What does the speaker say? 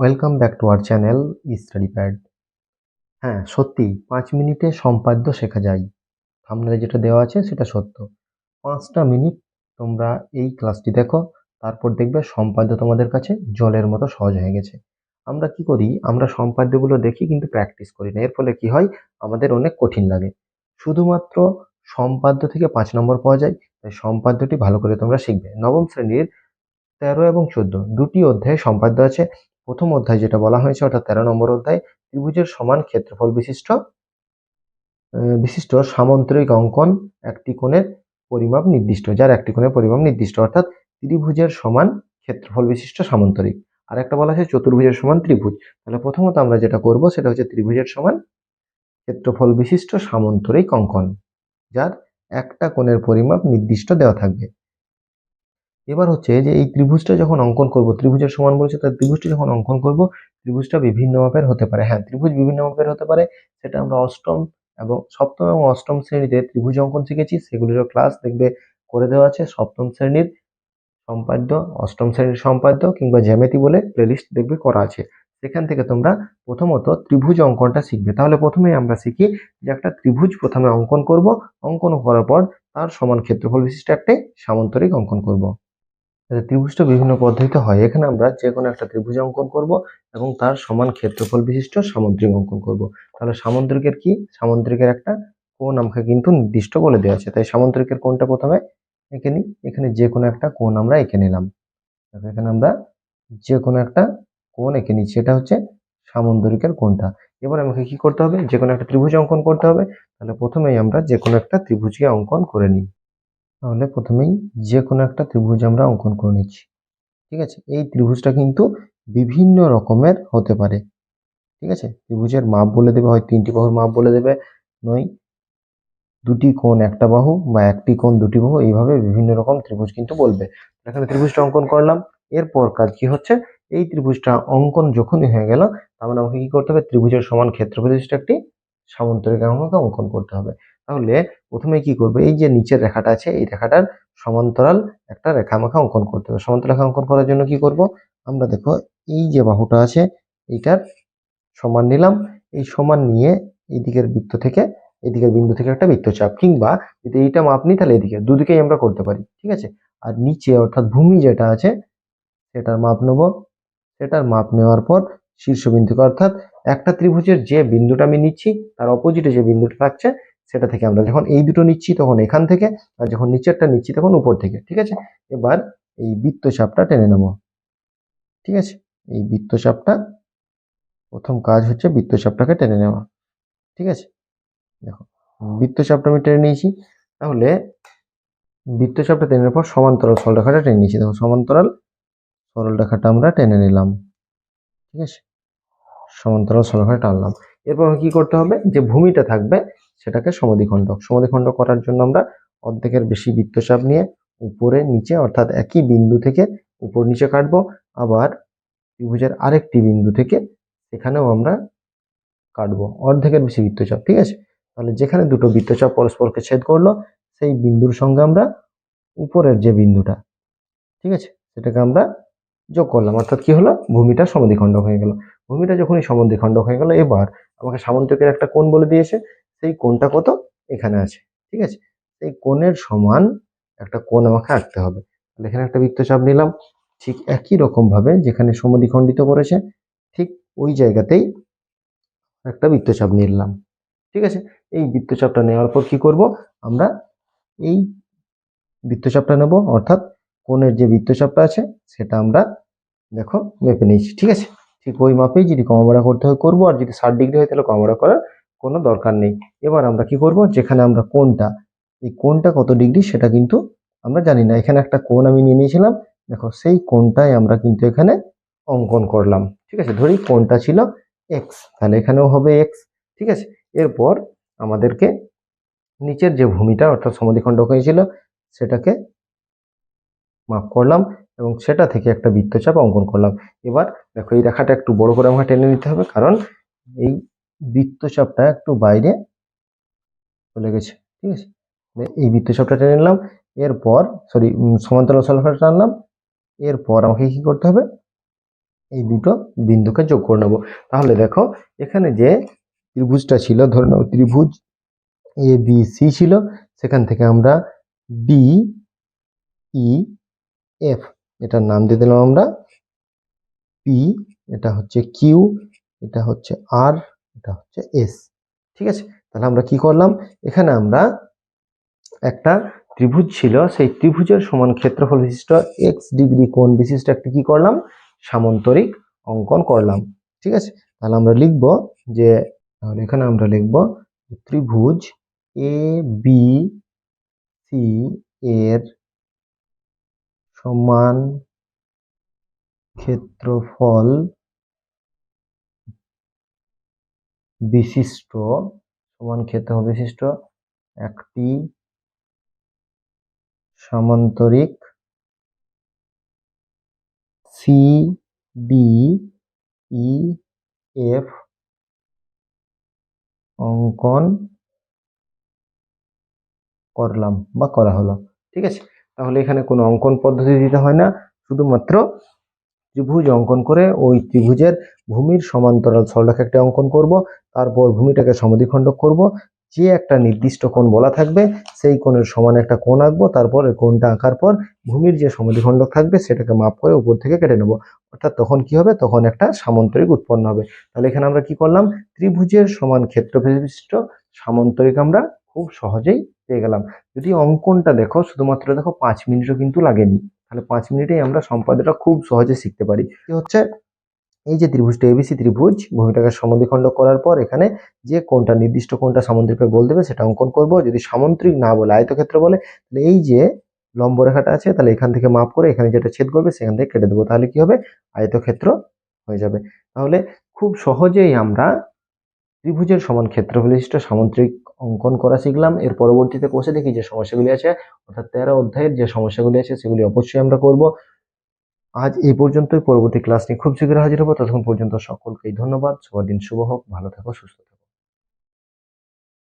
Welcome back to our channel study pad হ্যাঁ সত্যি, পাঁচ মিনিটে সম্পাদ্য শেখা যায়। সামনে যেটা দেওয়া আছে, সেটা সত্য। পাঁচটা মিনিট তোমরা এই ক্লাসটি দেখো, তারপর দেখবে সম্পাদ্য তোমাদের কাছে জলের মতো সহজ হয়ে গেছে। আমরা কি করি? আমরা সম্পাদ্যগুলো দেখি, কিন্তু প্র্যাকটিস করি না। এর ফলে কি হয়? আমাদের অনেক কঠিন লাগে। শুধুমাত্র সম্পাদ্য থেকে পাঁচ নম্বর পাওয়া যায়, তাই সম্পাদ্যটি ভালো করে তোমরা শিখবে। নবম শ্রেণির তেরো এবং চোদ্দ, দুটি অধ্যায়ে সম্পাদ্য আছে। প্রথম অধ্যায় যেটা বলা হয়েছে, অর্থাৎ তেরো নম্বর অধ্যায়, ত্রিভুজের সমান ক্ষেত্রফল বিশিষ্ট বিশিষ্ট সামন্তরিক অঙ্কন একটি কোণের পরিমাপ নির্দিষ্ট, যার একটি কোণের পরিমাপ নির্দিষ্ট, অর্থাৎ ত্রিভুজের সমান ক্ষেত্রফল বিশিষ্ট সামন্তরিক। আর একটা বলা আছে চতুর্ভুজের সমান ত্রিভুজ, তাহলে প্রথমত আমরা যেটা করব সেটা হচ্ছে ত্রিভুজের সমান ক্ষেত্রফল বিশিষ্ট সামন্তরিক অঙ্কন, যার একটা কোণের পরিমাপ নির্দিষ্ট দেওয়া থাকবে। এবার হচ্ছে যে এই ত্রিভুজটা যখন অঙ্কন করব, ত্রিভুজের সমান বলেছে তার ত্রিভুজটা যখন অঙ্কন করব, ত্রিভুজটা বিভিন্ন মাপের হতে পারে। হ্যাঁ ত্রিভুজ বিভিন্ন মাপের হতে পারে, সেটা আমরা অষ্টম এবং সপ্তম এবং অষ্টম শ্রেণীতে ত্রিভুজ অঙ্কন শিখেছি, সেগুলিরও ক্লাস দেখবে করে দেওয়া আছে। সপ্তম শ্রেণির সম্পাদ্য, অষ্টম শ্রেণির সম্পাদ্য কিংবা জ্যামিতি বলে প্লেলিস্ট দেখবে করা আছে। সেখান থেকে তোমরা প্রথমত ত্রিভুজ অঙ্কনটা শিখবে। তাহলে প্রথমেই আমরা শিখি যে একটা ত্রিভুজ প্রথমে অঙ্কন করব, অঙ্কন করার পর তার সমান ক্ষেত্রফল বিশিষ্ট একটি সামন্তরিক অঙ্কন করব। ত্রিভুজটা বিভিন্ন পদ্ধতিতে হয়। এখানে আমরা যে কোনো একটা ত্রিভুজ অঙ্কন করব এবং তার সমান ক্ষেত্রফল বিশিষ্ট সামুদ্রিক অঙ্কন করব। তাহলে সামুদ্রিকের কি? সামুদ্রিকের একটা কোণ আমাকে কিন্তু নির্দিষ্ট বলে দেওয়া আছে। তাই সামুদ্রিকের কোণটা প্রথমে এঁকে নিই। এখানে যে কোনো একটা কোণ আমরা এঁকে নিলাম। এখানে আমরা যে কোনো একটা কোণ এঁকে নিচ্ছি। এটা হচ্ছে সামুদ্রিকের কোণটা। এবার আমাকে কি করতে হবে? যে কোনো একটা ত্রিভুজ অঙ্কন করতে হবে। তাহলে প্রথমেই আমরা যে কোনো একটা ত্রিভুজকে অঙ্কন করে নিই। তাহলে প্রথমেই যে কোনো একটা ত্রিভুজ আমরা অঙ্কন করে নিচ্ছি। ঠিক আছে? এই ত্রিভুজটা কিন্তু বিভিন্ন রকমের হতে পারে। ঠিক আছে? ত্রিভুজের মাপ বলে দেবে, হয় তিনটি বাহুর মাপ বলে দেবে। নয়, দুটি কোণ একটা বাহু বা একটি কোণ দুটি বাহু, এইভাবে বিভিন্ন রকম ত্রিভুজ কিন্তু বলবে। এখানে ত্রিভুজটা অঙ্কন করলাম। এরপর কাজ কি হচ্ছে? এই ত্রিভুজটা অঙ্কন যখনই হয়ে গেল, তার মানে আমাকে কি করতে হবে? ত্রিভুজের সমান ক্ষেত্রফল বিশিষ্ট একটি সামন্তরিক আমাকে অঙ্কন করতে হবে। তাহলে প্রথমে কি করবে? এই যে নিচের রেখাটা আছে, এই রেখাটার সমান্তরাল একটা রেখা আমাকে অঙ্কন করতে হবে। সমান্তরাল রেখা অঙ্কন করার জন্য কি করব? আমরা দেখো, এই যে বাহুটা আছে, এইটার সমান নিলাম। এই সমান নিয়ে এই দিকের বৃত্ত থেকে এই দিকের বিন্দু থেকে একটা বৃত্তচাপ। কিংবা যদি এইটা মাপ নিই, তাহলে এদিকে দুদিকেই আমরা করতে পারি, ঠিক আছে? আর নিচে অর্থাৎ ভূমি যেটা আছে, সেটার মাপ নেব। সেটার মাপ নেওয়ার পর শীর্ষবিন্দুকে, অর্থাৎ একটা ত্রিভুজের যে বিন্দুটা আমি নিচ্ছি, তার অপোজিটে যে বিন্দুটা থাকছে সেটা থেকে আমরা যখন এই দুটো নিচ্ছি তখন এখান থেকে আর যখন নিচেরটা নিচ্ছি তখন উপর থেকে, ঠিক আছে? এবার এই বৃত্তচাপটা টেনে নেব। ঠিক আছে? এই বৃত্তচাপটা প্রথম কাজ হচ্ছে বৃত্তচাপটাকে টেনে নেওয়া। ঠিক আছে? দেখো বৃত্তচাপটা আমি টেনে নিয়েছি। তাহলে বৃত্তচাপটা টেনে নেওয়ার পর সমান্তরাল সরল সরলরেখাটা টেনে নিয়েছি। দেখো, সমান্তরাল সরল সরলরেখাটা আমরা টেনে নিলাম। ঠিক আছে? সমান্তরাল সরল সরলরেখা টানলাম। এরপর কি করতে হবে? যে ভূমিটা থাকবে সেটাকে সমদ্বিখণ্ডক সমদ্বিখণ্ডক করার জন্য আমরা অর্ধেকের বেশি বৃত্তচাপ নিয়ে উপরে, নিচে, অর্থাৎ একই বিন্দু থেকে উপর, নিচে কাটবো। আবার ত্রিভুজের আরেকটি বিন্দু থেকে সেখানেও আমরা কাটবো। অর্ধেকের বেশি বৃত্তচাপ, ঠিক আছে? তাহলে যেখানে দুটো বৃত্তচাপ পরস্পরকে ছেদ করল, সেই বিন্দুর সঙ্গে আমরা উপরের যে বিন্দুটা, ঠিক আছে? সেটাকে আমরা যোগ করলাম। অর্থাৎ কি হলো? ভূমিটা সমদ্বিখণ্ডক হয়ে গেল। ভূমিটা যখনই সমদ্বিখণ্ডক হয়ে গেল, এবার আমাকে সামন্তকের একটা কোণ বলে দিয়েছে। সেই কোণটা কত? এখানে আছে, ঠিক আছে? সেই কোণের সমান একটা কোণ আমাকে আঁকতে হবে। তাহলে এখানে একটা বৃত্তচাপ নিলাম, ঠিক একই রকম ভাবে যেখানে সমদ্বিখণ্ডিত করেছে ঠিক ওই জায়গাতেই একটা বৃত্তচাপ নিলাম, ঠিক আছে? এই বৃত্তচাপটা নেওয়ার পর কি করব? আমরা এই বৃত্তচাপটা নেব, অর্থাৎ কোণের যে বৃত্তচাপটা আছে, সেটা আমরা দেখো, মেপে নিয়েছি, ঠিক আছে? ঠিক ওই মাপেই যদি কমাবাড়া করতে হয়, করব, আর যদি ষাট ডিগ্রি হয়, তাহলে কমাবাড়া করার কোনো দরকার নেই। এবার আমরা কি করব? যেখানে আমরা কোনটা এই কোনটা কত ডিগ্রি সেটা কিন্তু আমরা জানি না। এখানে একটা কোণ আমি নিয়ে নিয়েছিলাম। দেখো, সেই কোণটাই আমরা কিন্তু এখানে অঙ্কন করলাম। ঠিক আছে? ধরি কোণটা ছিল এক্স তাহলে এখানেও হবে এক্স ঠিক আছে? এরপর আমাদেরকে নিচের যে ভূমিটা, অর্থাৎ সমদ্বিখণ্ডক হয়েছিল, সেটাকে মাপ করলাম এবং সেটা থেকে একটা বৃত্তচাপ অঙ্কন করলাম। এবার দেখো, এই রেখাটা একটু বড় করে আমাকে টেনে নিতে হবে, কারণ এই বৃত্তচাপটা একটু বাইরে চলে গেছে, ঠিক আছে? তাহলে এই বৃত্তচাপটা টেনে নিলাম, এরপর সরি সমান্তরাল সরলরেখাটা টানলাম এরপর আমাকে কি করতে হবে? এই দুটো বিন্দুকে যোগ করে নেব। তাহলে দেখো, এখানে যে ত্রিভুজটা ছিল, ধরে নাও ত্রিভুজ এ বি সি ছিল, সেখান থেকে আমরা ডি ই এফ এটার নাম দিয়ে দিলাম আমরা পি এটা হচ্ছে কিউ এটা হচ্ছে আর এটা হচ্ছে এস ঠিক আছে? তাহলে আমরা কি করলাম? এখানে আমরা একটা ত্রিভুজ ছিল, সেই ত্রিভুজের সমান ক্ষেত্রফল বিশিষ্ট এক্স ডিগ্রি কোণ বিশিষ্ট একটা কি করলাম? সামন্তরিক অঙ্কন করলাম, ঠিক আছে? তাহলে আমরা লিখব যে, তাহলে এখানে আমরা লিখব ত্রিভুজ এ বি সি এর সমান ক্ষেত্রফল বিশিষ্ট, সমান খেতে হবে বিশিষ্ট একটি সামান্তরিক সি ডি ই এফ অঙ্কন করলাম বা করা হলো। ঠিক আছে? তাহলে এখানে কোনো অঙ্কন পদ্ধতি দিতে হয় না, শুধুমাত্র ত্রিভুজ অঙ্কন করে ওই ত্রিভুজের ভূমির সমান্তরাল সরলরেখা একটা অঙ্কন করব, তারপর ভূমিটাকে সমদ্বিখণ্ডক করব, যে একটা নির্দিষ্ট কোণ বলা থাকবে, সেই কোণের সমান একটা কোণ আঁকবো, তারপর কোণটা আঁকার পর ভূমির যে সমদ্বিখণ্ডক থাকবে, সেটাকে মাপ করে উপর থেকে কেটে নেব। অর্থাৎ তখন কি হবে? তখন একটা সামান্তরিক উৎপন্ন হবে। তাহলে এখানে আমরা কি করলাম? ত্রিভুজের সমান ক্ষেত্র বিশিষ্ট সামান্তরিক আমরা খুব সহজেই পেয়ে গেলাম। যদি অঙ্কনটা দেখো, শুধুমাত্র দেখো, পাঁচ মিনিটও কিন্তু লাগেনি। তাহলে পাঁচ মিনিটেই আমরা সম্পাদ্যটা খুব সহজে শিখতে পারি। হচ্ছে, এই যে ত্রিভুজটা এবিসি ত্রিভুজ, ভূমিটাকে সমদ্বিখণ্ড করার পর এখানে যে কোনটা নির্দিষ্ট কোনটা সামুদ্রিকের গোল দেবে সেটা অঙ্কন করব। যদি সামুদ্রিক না বলে, আয়তক্ষেত্র বলে, তাহলে এই যে লম্ব রেখাটা আছে, তাহলে এখান থেকে মাপ করে এখানে যেটা ছেদ করবে সেখান থেকে কেটে দেবো। তাহলে কি হবে? আয়তক্ষেত্র হয়ে যাবে। তাহলে খুব সহজেই আমরা ত্রিভুজের সমান ক্ষেত্র বিশিষ্ট সামুদ্রিক অঙ্কন করা শিখলাম। এর পরবর্তীতে কোষে দেখি যে সমস্যাগুলি আছে, অর্থাৎ তেরো অধ্যায়ের যে সমস্যাগুলি আছে, সেগুলি অবশ্যই আমরা করব। আজ এই পর্যন্তই। পরবর্তী ক্লাস নিয়ে খুব শীঘ্র হাজির হব। ততক্ষণ পর্যন্ত সকলকেই ধন্যবাদ। সবার দিন শুভ হোক। ভালো থাকো, সুস্থ থাকো।